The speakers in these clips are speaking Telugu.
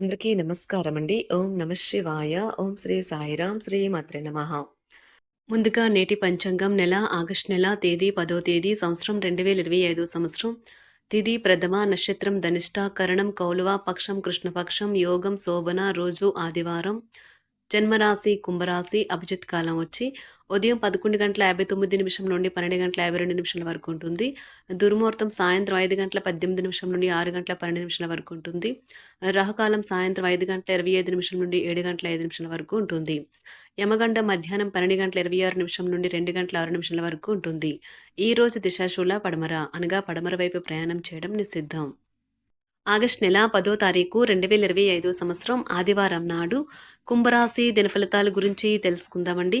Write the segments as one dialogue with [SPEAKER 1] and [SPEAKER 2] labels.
[SPEAKER 1] అందరికీ నమస్కారం అండి ఓం నమ శివాయ. ఓం శ్రీ సాయిరాం శ్రీ మాత్రే నమ. ముందుగా నేటి పంచాంగం నెల ఆగస్టు నెల తేదీ పదో తేదీ సంవత్సరం రెండు వేల ఇరవై ఐదు సంవత్సరం. తిది ప్రథమ నక్షత్రం ధనిష్ట కరణం కౌలువ పక్షం కృష్ణపక్షం యోగం శోభన రోజు ఆదివారం. జన్మరాశి కుంభరాశి అభిజిత్ కాలం వచ్చి ఉదయం పదకొండు గంటల యాభై తొమ్మిది నిమిషం నుండి పన్నెండు గంటల యాభై రెండు నిమిషాల వరకు ఉంటుంది. దుర్ముహూర్తం సాయంత్రం ఐదు గంటల పద్దెనిమిది నిమిషం నుండి ఆరు గంటల పన్నెండు నిమిషాల వరకు ఉంటుంది. రాహుకాలం సాయంత్రం ఐదు గంటల ఇరవై ఐదు నిమిషం నుండి ఏడు గంటల ఐదు నిమిషాల వరకు ఉంటుంది. యమగండ మధ్యాహ్నం పన్నెండు గంటల ఇరవై ఆరు నిమిషం నుండి రెండు గంటల ఆరు నిమిషాల వరకు ఉంటుంది. ఈ రోజు దిశాశూల పడమర అనగా పడమర వైపు ప్రయాణం చేయడం నిషిద్ధం. ఆగస్టు నెల పదో తారీఖు రెండు వేల ఇరవై ఐదు సంవత్సరం ఆదివారం నాడు కుంభరాశి దినఫలితాల గురించి తెలుసుకుందామండి.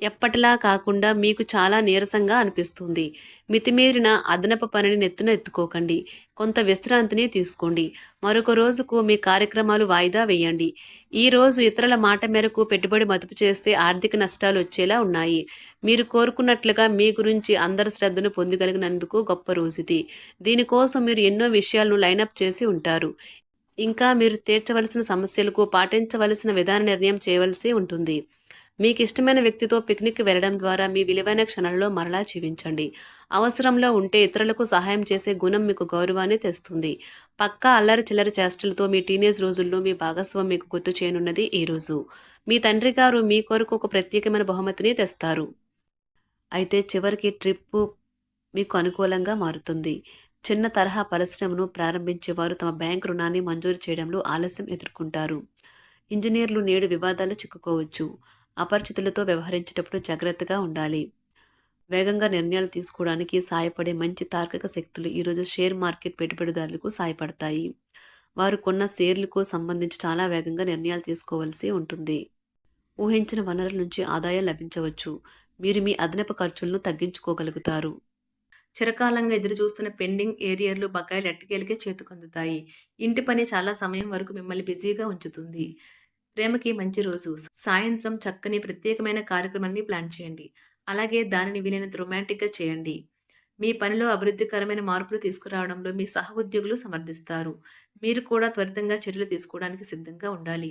[SPEAKER 1] ఎప్పటిలా కాకుండా మీకు చాలా నీరసంగా అనిపిస్తుంది. మితిమీరిన అదనపు పనిని నెత్తున ఎత్తుకోకండి. కొంత విశ్రాంతిని తీసుకోండి. మరొక రోజుకు మీ కార్యక్రమాలు వాయిదా వేయండి. ఈ రోజు ఇతరుల మాట మేరకు పెట్టుబడి మదుపు చేస్తే ఆర్థిక నష్టాలు వచ్చేలా ఉన్నాయి. మీరు కోరుకున్నట్లుగా మీ గురించి అందరి శ్రద్ధను పొందగలిగినందుకు గొప్ప రోజుది. దీనికోసం మీరు ఎన్నో విషయాలను లైనప్ చేసి ఉంటారు. ఇంకా మీరు తీర్చవలసిన సమస్యలకు పాటించవలసిన విధాన నిర్ణయం చేయవలసి ఉంటుంది. మీకు ఇష్టమైన వ్యక్తితో పిక్నిక్ వెళ్ళడం ద్వారా మీ విలువైన క్షణంలో మరలా జీవించండి. అవసరంలో ఉంటే ఇతరులకు సహాయం చేసే గుణం మీకు గౌరవాన్ని తెస్తుంది. పక్కా అల్లరి చిల్లరి చేష్టలతో మీ టీనేజ్ రోజుల్లో మీ భాగస్వామి మీకు గుర్తు చేయనున్నది ఈ రోజు. మీ తండ్రి గారు మీ కొరకు ఒక ప్రత్యేకమైన బహుమతిని తెస్తారు. అయితే చివరికి ట్రిప్పు మీకు అనుకూలంగా మారుతుంది. చిన్న తరహా పరిశ్రమను ప్రారంభించేవారు తమ బ్యాంక్ రుణాన్ని మంజూరు చేయడంలో ఆలస్యం ఎదుర్కొంటారు. ఇంజనీర్లు నేడు వివాదాలు చిక్కుకోవచ్చు. అపరిచితులతో వ్యవహరించేటప్పుడు జాగ్రత్తగా ఉండాలి. వేగంగా నిర్ణయాలు తీసుకోవడానికి సాయపడే మంచి తార్కిక శక్తులు ఈరోజు షేర్ మార్కెట్ పెట్టుబడిదారులకు సాయపడతాయి. వారు కొన్న షేర్లకు సంబంధించి చాలా వేగంగా నిర్ణయాలు తీసుకోవాల్సి ఉంటుంది. ఊహించిన వనరుల నుంచి ఆదాయం లభించవచ్చు. మీరు మీ అదనపు ఖర్చులను తగ్గించుకోగలుగుతారు. చిరకాలంగా ఎదురు చూస్తున్న పెండింగ్ ఏరియర్లు బకాయిలు ఎట్టకేలకే చేతుకందుతాయి. ఇంటి పని చాలా సమయం వరకు మిమ్మల్ని బిజీగా ఉంచుతుంది. ప్రేమకి మంచి రోజు. సాయంత్రం చక్కని ప్రత్యేకమైన కార్యక్రమాన్ని ప్లాన్ చేయండి. అలాగే దానిని వీలైనంత రొమాంటిక్గా చేయండి. మీ పనిలో అభివృద్ధికరమైన మార్పులు తీసుకురావడంలో మీ సహ ఉద్యోగులు సమర్థిస్తారు. మీరు కూడా త్వరితంగా చర్యలు తీసుకోవడానికి సిద్ధంగా ఉండాలి.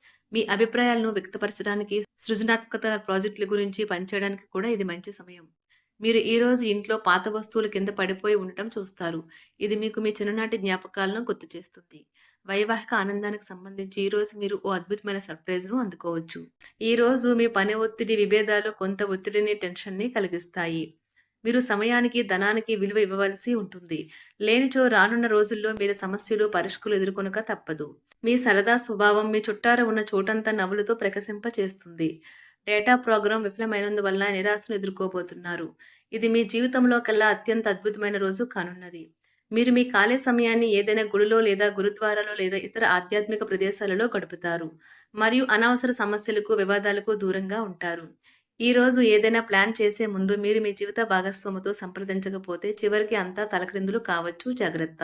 [SPEAKER 1] మీ అభిప్రాయాలను వ్యక్తపరచడానికి సృజనాత్మకత ప్రాజెక్టుల గురించి పనిచేయడానికి కూడా ఇది మంచి సమయం. మీరు ఈ రోజు ఇంట్లో పాత వస్తువుల కింద పడిపోయి ఉండటం చూస్తారు. ఇది మీకు మీ చిన్ననాటి జ్ఞాపకాలను గుర్తు చేస్తుంది. వైవాహిక ఆనందానికి సంబంధించి ఈరోజు మీరు ఓ అద్భుతమైన సర్ప్రైజ్ను అందుకోవచ్చు. ఈ రోజు మీ పని ఒత్తిడి విభేదాలు కొంత ఒత్తిడిని టెన్షన్ని కలిగిస్తాయి. మీరు సమయానికి ధనానికి విలువ ఇవ్వవలసి ఉంటుంది. లేనిచో రానున్న రోజుల్లో మీరు సమస్యలు పరిష్కులు ఎదుర్కొనక తప్పదు. మీ సరదా స్వభావం మీ చుట్టార ఉన్న చోటంతా నవ్వులతో ప్రకశింప చేస్తుంది డేటా ప్రోగ్రాం విఫలమైనందువల్ల నిరాశను ఎదుర్కోబోతున్నారు. ఇది మీ జీవితంలో కల్లా అత్యంత అద్భుతమైన రోజు కానున్నది. మీరు మీ ఖాళీ సమయాన్ని ఏదైనా గుడిలో లేదా గురుద్వారాలో లేదా ఇతర ఆధ్యాత్మిక ప్రదేశాలలో గడుపుతారు. మరియు అనవసర సమస్యలకు వివాదాలకు దూరంగా ఉంటారు. ఈ రోజు ఏదైనా ప్లాన్ చేసే ముందు మీరు మీ జీవిత భాగస్వామితో సంప్రదించకపోతే చివరికి అంతా తలక్రిందులు కావచ్చు. జాగ్రత్త.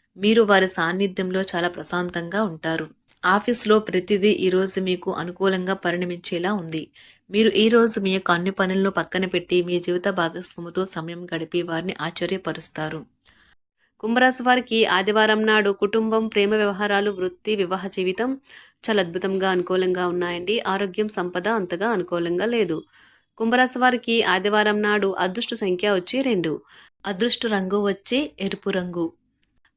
[SPEAKER 1] మీరు వారి సాన్నిధ్యంలో చాలా ప్రశాంతంగా ఉంటారు. ఆఫీస్లో ప్రతిదీ ఈరోజు మీకు అనుకూలంగా పరిణమించేలా ఉంది. మీరు ఈరోజు మీ యొక్క అన్ని పనులను పక్కన పెట్టి మీ జీవిత భాగస్వామితో సమయం గడిపి వారిని ఆశ్చర్యపరుస్తారు. కుంభరాశి వారికి ఆదివారం నాడు కుటుంబం ప్రేమ వ్యవహారాలు వృత్తి వివాహ జీవితం చాలా అద్భుతంగా అనుకూలంగా ఉన్నాయండి. ఆరోగ్యం సంపద అంతగా అనుకూలంగా లేదు. కుంభరాశి వారికి ఆదివారం నాడు అదృష్ట సంఖ్య వచ్చి రెండు. అదృష్ట రంగు వచ్చి ఎరుపు రంగు.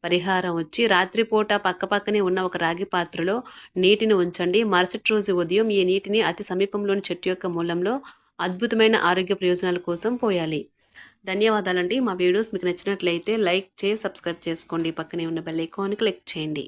[SPEAKER 1] పరిహారం వచ్చి రాత్రిపూట పక్కపక్కనే ఉన్న ఒక రాగి పాత్రలో నీటిని ఉంచండి. మరుసటి రోజు ఉదయం ఈ నీటిని అతి సమీపంలోని చెట్టు యొక్క మూలంలో అద్భుతమైన ఆరోగ్య ప్రయోజనాల కోసం పోయాలి. ధన్యవాదాలండి. మా వీడియోస్ మీకు నచ్చినట్లయితే లైక్ చేసి సబ్స్క్రైబ్ చేసుకోండి. పక్కనే ఉన్న బెల్ ఐకాన్ క్లిక్ చేయండి.